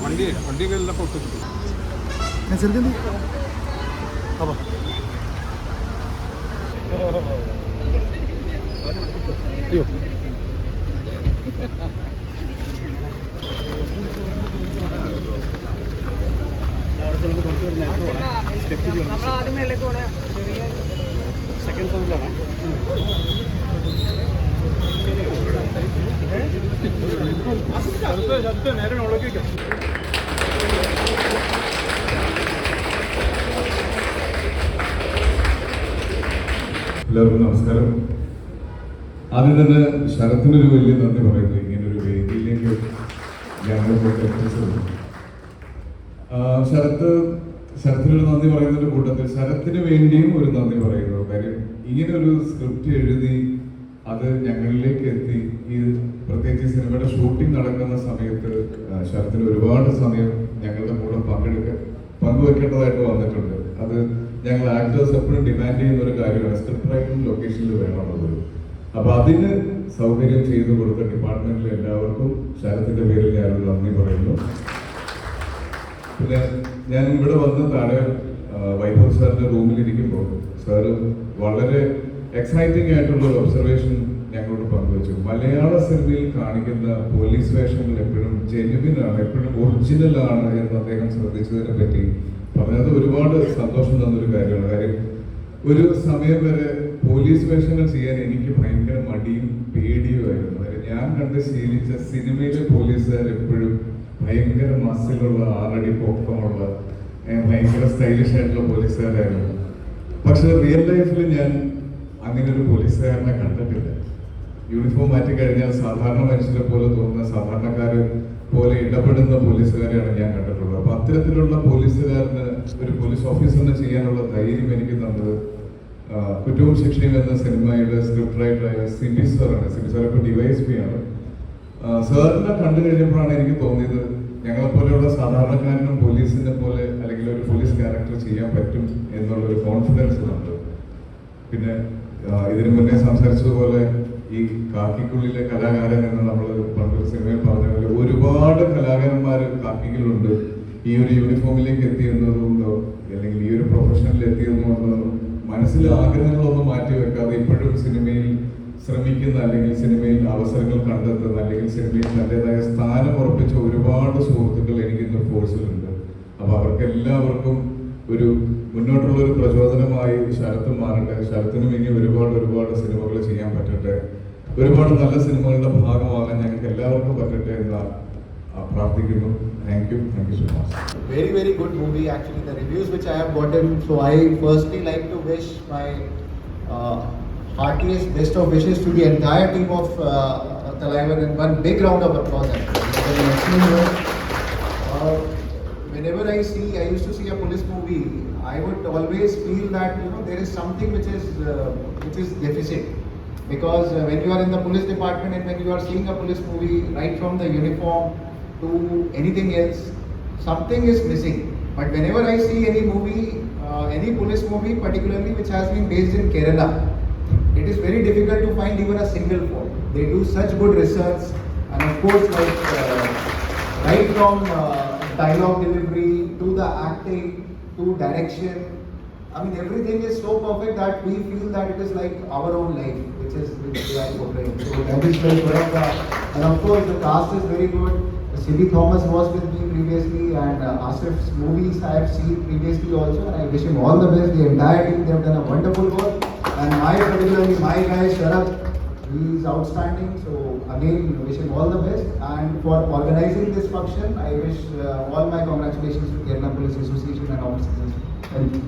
വണ്ടി വണ്ടിയൊക്കെ എല്ലാം കൊടുത്തിട്ടു ചെറുക്കന്തി അപ്പൊ അയ്യോ എല്ലാവർക്കും നമസ്കാരം. ആദ്യം തന്നെ ശരത്തിനൊരു വലിയ നന്ദി പറയുന്നു. ഇങ്ങനെ ഒരു വേദിയിലേക്ക് ഞങ്ങളെ എത്തിച്ചത്. ശരത്ത് ശരത്തിനൊരു നന്ദി പറയുന്നതിന്റെ കൂട്ടത്തിൽ ശരത്തിന് വേണ്ടിയും ഒരു നന്ദി പറയുന്നു. കാര്യം ഇങ്ങനെ ഒരു സ്ക്രിപ്റ്റ് എഴുതി അത് ഞങ്ങളിലേക്ക് എത്തി. ഈ പ്രത്യേകിച്ച് സിനിമയുടെ ഷൂട്ടിംഗ് നടക്കുന്ന സമയത്ത് ശരത്തിന് ഒരുപാട് സമയം ഞങ്ങളുടെ കൂടെ പങ്കെടുക്ക പങ്കുവെക്കേണ്ടതായിട്ട് വന്നിട്ടുണ്ട്. അത് ഞങ്ങൾ ആക്ടേഴ്സ് എപ്പോഴും ഡിമാൻഡ് ചെയ്യുന്ന ഒരു കാര്യമാണ്. സ്ക്രിപ്റ്റ് റൈറ്റിംഗ് ലൊക്കേഷനിൽ വേണമെന്നത് അപ്പൊ അതിന് സൗകര്യം ചെയ്തു കൊടുത്ത ഡിപ്പാർട്ട്മെന്റിലെ എല്ലാവർക്കും ശരത്തിന്റെ പേരിൽ ഞാനൊരു നന്ദി പറയുന്നു. പിന്നെ ഞാൻ ഇവിടെ വന്ന് താഴെ വൈഭവ് സാറിന്റെ റൂമിൽ ഇരിക്കുമ്പോൾ സാറ് വളരെ എക്സൈറ്റിംഗ് ആയിട്ടുള്ള ഒരു ഒബ്സർവേഷൻ ഞങ്ങളോട് പങ്കുവച്ചു. മലയാള സിനിമയിൽ കാണിക്കുന്ന പോലീസ് വേഷങ്ങൾ എപ്പോഴും ജെനുവിൻ ആണ് എപ്പോഴും ഒറിജിനൽ ആണ് എന്ന് അദ്ദേഹം ശ്രദ്ധിച്ചതിനെ പറ്റി പറഞ്ഞത് ഒരുപാട് സന്തോഷം തന്നൊരു കാര്യമാണ്. കാര്യം ഒരു സമയം വരെ പോലീസ് വേഷങ്ങൾ ചെയ്യാൻ എനിക്ക് ഭയങ്കര മടിയും പേടിയുമായിരുന്നു കാര്യം ഞാൻ കണ്ട് ശീലിച്ച സിനിമയിലെ പോലീസുകാർ എപ്പോഴും ഭയങ്കര മസിലുള്ള ആറടി പൊക്കമുള്ള ഭയങ്കര സ്റ്റൈലിഷ് ആയിട്ടുള്ള പോലീസുകാരായിരുന്നു. പക്ഷെ റിയൽ ലൈഫിൽ ഞാൻ അങ്ങനെ ഒരു പോലീസുകാരനെ കണ്ടിട്ടില്ല. യൂണിഫോം മാറ്റി കഴിഞ്ഞാൽ സാധാരണ മനുഷ്യരെ പോലെ തോന്നുന്ന സാധാരണക്കാര് പോലെ ഇടപെടുന്ന പോലീസുകാരെയാണ് ഞാൻ കണ്ടിട്ടുള്ളത്. അപ്പൊ അത്തരത്തിലുള്ള പോലീസുകാരന് ഒരു പോലീസ് ഓഫീസറിന് ചെയ്യാനുള്ള ധൈര്യം എനിക്ക് തന്നത് കുറ്റവും ശിക്ഷയും എന്ന സിനിമയുടെ സ്ക്രിപ്റ്റ് റൈറ്ററായ സിബി സാറാണ്. സിബി സാർ ഇപ്പോൾ ഡിവൈഎസ് പി ആണ്. സാറിനെ കണ്ടു കഴിഞ്ഞപ്പോഴാണ് എനിക്ക് തോന്നിയത് ഞങ്ങളെ പോലെയുള്ള സാധാരണക്കാരനും പോലീസിനെ പോലെ അല്ലെങ്കിൽ ഒരു പോലീസ് ക്യാരക്ടർ ചെയ്യാൻ പറ്റും എന്നുള്ള ഒരു കോൺഫിഡൻസ് ഉണ്ട്. പിന്നെ ഇതിനു മുന്നേ സംസാരിച്ചതുപോലെ ഈ കാക്കിക്കുള്ളിലെ കലാകാരൻ എന്ന് നമ്മൾ പണ്ടൊരു സിനിമയിൽ പറഞ്ഞ പോലെ ഒരുപാട് കലാകാരന്മാർ കാക്കികളുണ്ട് ഈ ഒരു യൂണിഫോമിലേക്ക് എത്തിയെന്നതുകൊണ്ടോ അല്ലെങ്കിൽ ഈ ഒരു പ്രൊഫഷനിൽ എത്തിയതുകൊണ്ടോ മനസ്സിൽ ആഗ്രഹങ്ങളൊന്നും മാറ്റി ശ്രമിക്കുന്ന അല്ലെങ്കിൽ സിനിമയിൽ അവസരങ്ങൾ കണ്ടെത്തുന്ന അല്ലെങ്കിൽ സിനിമയിൽ തന്റെതായ സ്ഥാനം ഉറപ്പിച്ച ഒരുപാട് സുഹൃത്തുക്കൾ എനിക്ക് ഇന്ന് ഫോഴ്സിലുണ്ട്. അപ്പോൾ അവർക്ക് എല്ലാവർക്കും ഒരു മുന്നോട്ടുള്ള ഒരു പ്രചോദനമായി ശരത്ത് മാറട്ടെ. ശരത്തിനും ഇനി ഒരുപാട് ഒരുപാട് സിനിമകൾ ചെയ്യാൻ പറ്റട്ടെ. ഒരുപാട് നല്ല സിനിമകളുടെ ഭാഗമാകാൻ ഞങ്ങൾക്ക് എല്ലാവർക്കും പറ്റട്ടെ എന്ന് പ്രാർത്ഥിക്കുന്നു. Thank you thank you so much very very good movie actually the reviews which i have gotten so i firstly like to wish my uh, heartiest best of wishes to the entire team of uh, Talaivan and one big round of applause. Uh, whenever i see i used to see a police movie i would always feel that you know there is something which is uh, which is deficit because uh, when you are in the police department and when you are seeing a police movie right from the uniform to anything else something is missing. But whenever I see any movie, uh, any police movie, particularly which has been based in Kerala, it is very difficult to find even a single fault. They do such good research, and of course, like uh, right from uh, dialogue delivery to the acting to direction. I mean, everything is so perfect that we feel that it is like our own life, which is which we are portraying. So that is very good. of the- And of course, the cast is very good. Sidney Thomas was with me previously, and uh, Asif's movies I have seen previously also. And I wish him all the best. The entire team they have done a wonderful work. And my particularly my guy Sharad, he is outstanding. So again, wish him all the best. And for organizing this function, I wish uh, all my congratulations to Kerala Police Association and officers. Thank you.